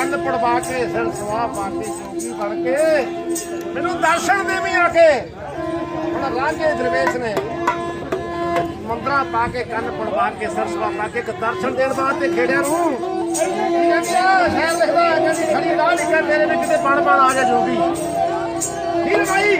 ਕੰਨ ਪੜਵਾ ਕੇ ਸਿਰ ਸਵਾ ਪਾ ਕੇ ਜੋਗੀ ਬਣ ਕੇ ਮੈਨੂੰ ਦਰਸ਼ਨ ਦੇਵੀਂ ਆ ਕੇ। ਹੁਣ ਰਾਂਝੇ ਦਰਵੇਸ਼ ਨੇ ਮੰਦਰਾ ਪਾ ਕੇ ਕੰਨ ਪੜਵਾ ਕੇ ਸਿਰ ਸਵਾ ਪਾ ਕੇ ਦਰਸ਼ਨ ਦੇਣ ਵਾਸਤੇ ਖੇੜਿਆਂ ਨੂੰ। ਸ਼ਹਿਰ ਲਿਖਦਾ ਕਹਿੰਦੀ, ਖੜੀ ਰਾਹ ਲਿਖਿਆ ਤੇਰੇ ਵਿੱਚ ਕਿਤੇ ਬਣ ਬਣ ਆ ਜਾ ਜੋਗੀ। ਹੀਰ ਭਾਈ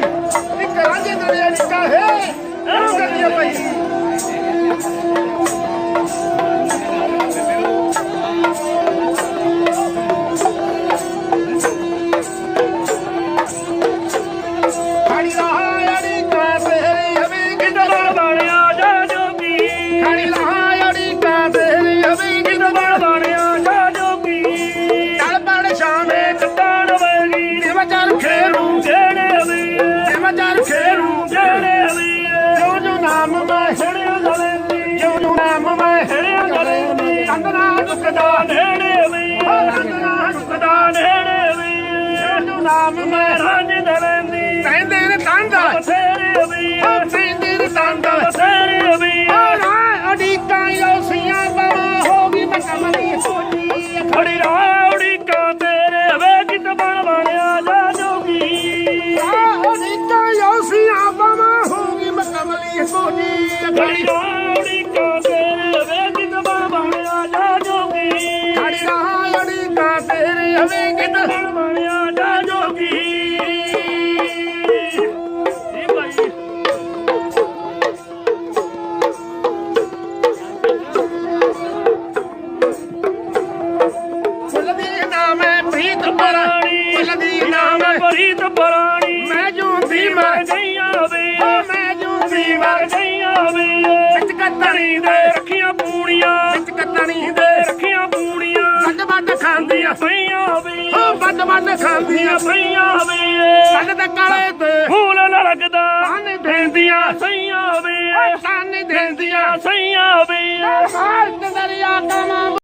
ਦੁਖਦਾ ਨੇੜੇ ਵੀ। ਕੰਦਨਾ ਦੁਖਦਾ ਨੇੜੇ ਵੀ। ਜੋ ਨਾਮ ਮੈਂ ਰਾਜ ਦਲੇਂਦੀ ਕਹਿੰਦੇ ਨੇ ਤੰਦ ਬਥੇਰੇ ਵੀ। ਕਹਿੰਦੇ ਨੇ ਤੰਦ ਬਥੇਰੇ ਵੀ। ਨਾ ਅਡੀਕਾਂ ਯੋਸੀਆਂ ਬਣਾ ਹੋ ਗਈ ਮੈਂ ਕਮਲੀ ਸੋਚੀ ਖੜੀ ਰਾਉੜੀ ਕਾ ਤੇਰੇ ਵੇ ਕਿਤ ਬਣ ਬਣਿਆ ਜਾ ਜੋਗੀ। ਅਡੀਕਾਂ ਯੋਸੀਆਂ ਬਣਾ ਹੋ ਗਈ ਮੈਂ ਕਮਲੀ ਸੋਚੀ ਖੜੀ ਰਾਉੜੀ ਪ੍ਰੀਤ ਪਰਾਣੀ। ਮੈਂ ਜੂੰਦੀ ਮਰ ਮਰ ਗਈਆਂ ਵੇ ਓ ਮੈਂ ਜੂੰਦੀ ਮਰ ਮਰ ਪਈਆਂ ਵੇ ਹੋ ਵੱਡ ਵੱਡ ਵੇ ਸੱਗ ਕਾਲੇ ਤੇ ਫੂਲ ਲੜਕਦਾ ਪਾਣੀ ਦੇਂਦੀਆਂ ਸਈਆਂ ਵੇ ਪਾਣੀ ਦੇਂਦੀਆਂ ਸਈਆਂ ਵੇ ਦਰਿਆ ਕਮਾ